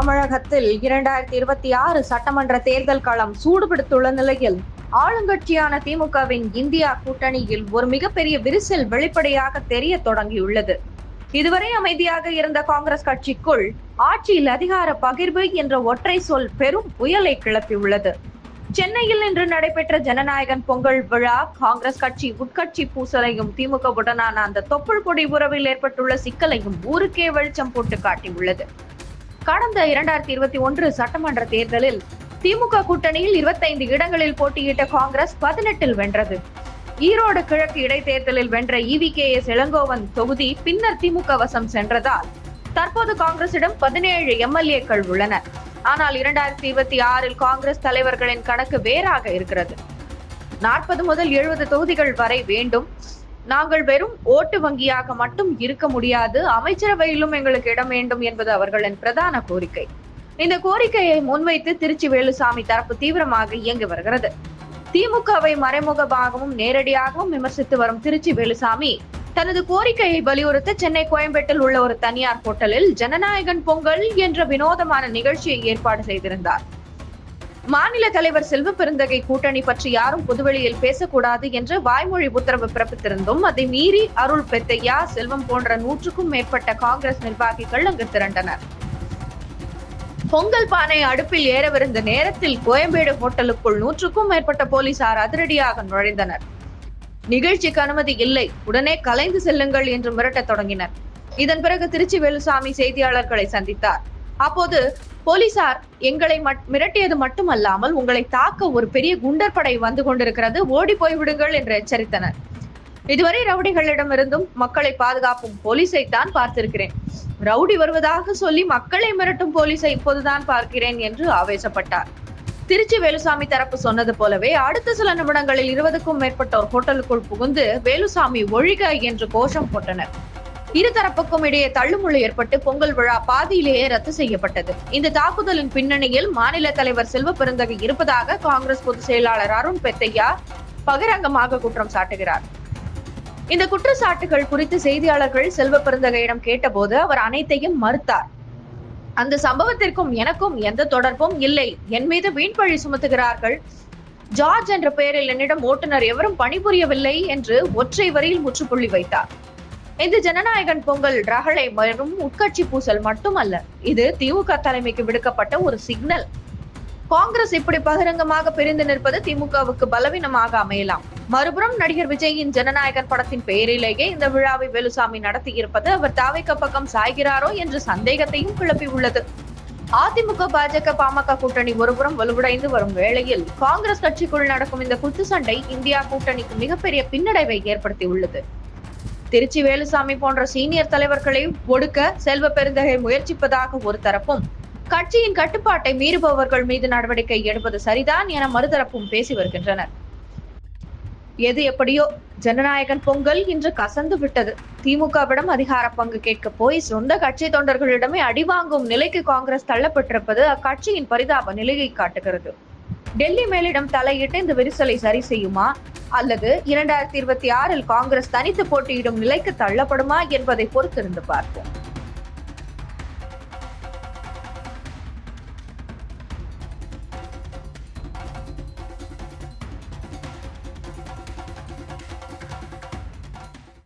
தமிழகத்தில் இரண்டாயிரத்தி இருபத்தி ஆறு சட்டமன்ற தேர்தல் களம் சூடுபிடித்துள்ள நிலையில் ஆளுங்கட்சியான திமுகவின் இந்தியா கூட்டணியில் ஒரு மிகப்பெரிய விரிசல் வெளிப்படையாக தெரிய தொடங்கியுள்ளது. இதுவரை அமைதியாக இருந்த காங்கிரஸ் கட்சிக்குள் ஆட்சியில் அதிகார பகிர்வு என்ற ஒற்றை சொல் பெரும் புயலை கிளப்பியுள்ளது. சென்னையில் இன்று நடைபெற்ற ஜனநாயகன் பொங்கல் விழா காங்கிரஸ் கட்சி உட்கட்சி பூசலையும் திமுகவுடனான அந்த தொப்புள் கொடி உறவில் ஏற்பட்டுள்ள சிக்கலையும் ஊருக்கே வெளிச்சம் போட்டு காட்டியுள்ளது. கடந்த இரண்டாயிரத்தி இருபத்தி ஒன்று சட்டமன்ற தேர்தலில் திமுக கூட்டணியில் இருபத்தைந்து இடங்களில் போட்டியிட்ட காங்கிரஸ் பதினெட்டில் வென்றது. ஈரோடு கிழக்கு இடைத்தேர்தலில் வென்ற இவி கே எஸ் இளங்கோவன் தொகுதி பின்னர் திமுக வசம் சென்றதால் தற்போது காங்கிரசிடம் பதினேழு எம்எல்ஏக்கள் உள்ளனர் ஆனால் இரண்டாயிரத்தி இருபத்தி ஆறில் காங்கிரஸ் தலைவர்களின் கணக்கு வேறாக இருக்கிறது. நாற்பது முதல் எழுபது தொகுதிகள் வரை வேண்டும். நாங்கள் வெறும் ஓட்டு வங்கியாக மட்டும் இருக்க முடியாது. அமைச்சரவையிலும் எங்களுக்கு இடம் வேண்டும் என்பது அவர்களின் பிரதான கோரிக்கை. இந்த கோரிக்கையை முன்வைத்து திருச்சி வேலுசாமி தரப்பு தீவிரமாக இயங்கி வருகிறது. திமுகவை மறைமுகமாகவும் நேரடியாகவும் விமர்சித்து வரும் திருச்சி வேலுசாமி தனது கோரிக்கையை வலியுறுத்த சென்னை கோயம்பேட்டில் உள்ள ஒரு தனியார் ஹோட்டலில் ஜனநாயகன் பொங்கல் என்ற வினோதமான நிகழ்ச்சியை ஏற்பாடு செய்திருந்தார். மாநில தலைவர் செல்வ பெருந்தகை கூட்டணி பற்றி யாரும் பொதுவெளியில் பேசக்கூடாது என்று வாய்மொழி உத்தரவு பிறப்பித்திருந்தும் அதை மீறி அருள் பெத்தையா செல்வம் போன்ற நூற்றுக்கும் மேற்பட்ட காங்கிரஸ் நிர்வாகிகள் அங்கு திரண்டனர். பொங்கல் பானை அடுப்பில் ஏறவிருந்த நேரத்தில் கோயம்பேடு ஹோட்டலுக்குள் நூற்றுக்கும் மேற்பட்ட போலீசார் அதிரடியாக நுழைந்தனர். நிகழ்ச்சிக்கு அனுமதி இல்லை. உடனே கலைந்து செல்லுங்கள் என்று மிரட்டத் தொடங்கினர். இதன் பிறகு திருச்சி வேலுசாமி செய்தியாளர்களை சந்தித்தார். அப்போது போலீசார் எங்களை மட்- மிரட்டியது மட்டுமல்லாமல் உங்களை தாக்க ஒரு பெரிய குண்டர் படை வந்து கொண்டிருக்கிறது. ஓடி போய்விடுங்கள் என்று எச்சரித்தனர். இதுவரை ரவுடிகளிடமிருந்தும் மக்களை பாதுகாப்பும் போலீஸை தான் பார்த்திருக்கிறேன். ரவுடி வருவதாக சொல்லி மக்களை மிரட்டும் போலீஸை இப்போதுதான் பார்க்கிறேன் என்று ஆவேசப்பட்டார். திருச்சி வேலுசாமி தரப்பு சொன்னது போலவே அடுத்த சில நிமிடங்களில் இருபதுக்கும் மேற்பட்டோர் ஹோட்டலுக்குள் புகுந்து வேலுசாமி ஒழிக என்று கோஷம் போட்டனர். இரு தரப்புக்கும் இடையே தள்ளுமுள்ளு ஏற்பட்டு பொங்கல் விழா பாதியிலேயே ரத்து செய்யப்பட்டது. இந்த தாக்குதலின் பின்னணியில் மாநில தலைவர் செல்வ பெருந்தகை இருப்பதாக காங்கிரஸ் பொதுச் செயலாளர் அருண் பெத்தையா பகிரங்கமாக குற்றம் சாட்டுகிறார். இந்த குற்றச்சாட்டுகள் குறித்து செய்தியாளர்கள் செல்வ பெருந்தகையிடம் கேட்டபோது அவர் அனைத்தையும் மறுத்தார். அந்த சம்பவத்திற்கும் எனக்கும் எந்த தொடர்பும் இல்லை. என் மீது வீண்பழி சுமத்துகிறார்கள். ஜார்ஜ் என்ற பெயரில் என்னிடம் ஓட்டுநர் எவரும் பணிபுரியவில்லை என்று ஒற்றை வரியில் முற்றுப்புள்ளி வைத்தார். இந்த ஜனநாயகன் பொங்கல் ரகளை வெறும் உட்கட்சி பூசல் மட்டுமல்ல இது திமுக தலைமைக்கு விடுக்கப்பட்ட ஒரு சிக்னல். காங்கிரஸ் இப்படி பகிரங்கமாக பிரிந்து நிற்பது திமுகவுக்கு பலவீனமாக அமையலாம். மறுபுறம் நடிகர் விஜயின் ஜனநாயகன் படத்தின் பெயரிலேயே இந்த விழாவை வேலுசாமி நடத்தியிருப்பது அவர் தாவைக்க பக்கம் சாய்கிறாரோ என்ற சந்தேகத்தையும் கிளப்பி உள்ளது. அதிமுக பாஜக பாமக கூட்டணி ஒருபுறம் வலுவடைந்து வரும் வேளையில் காங்கிரஸ் கட்சிக்குள் நடக்கும் இந்த குத்து சண்டை இந்தியா கூட்டணிக்கு மிகப்பெரிய பின்னடைவை ஏற்படுத்தி உள்ளது திருச்சி வேலுசாமி போன்ற சீனியர் தலைவர்களை ஒடுக்க செல்வ பெருந்தகை முயற்சிப்பதாக ஒரு தரப்பும். கட்சியின் கட்டுப்பாட்டை மீறுபவர்கள் மீது நடவடிக்கை எடுப்பது சரிதான் என மறுதரப்பும் பேசி வருகின்றனர். எது எப்படியோ ஜனநாயகன் பொங்கல் இன்று கசந்து விட்டது. திமுகவிடம் அதிகார பங்கு கேட்க போய் சொந்த கட்சி தொண்டர்களிடமே அடிவாங்கும் நிலைக்கு காங்கிரஸ் தள்ளப்பட்டிருப்பது அக்கட்சியின் பரிதாப நிலையை காட்டுகிறது. டெல்லி மேலிடம் தலையிட்டு இந்த விரிசலை சரி செய்யுமா? அல்லது இரண்டாயிரத்தி இருபத்தி ஆறில் காங்கிரஸ் தனித்து போட்டியிடும் நிலைக்கு தள்ளப்படுமா என்பதை பொறுத்திருந்து பார்ப்போம்.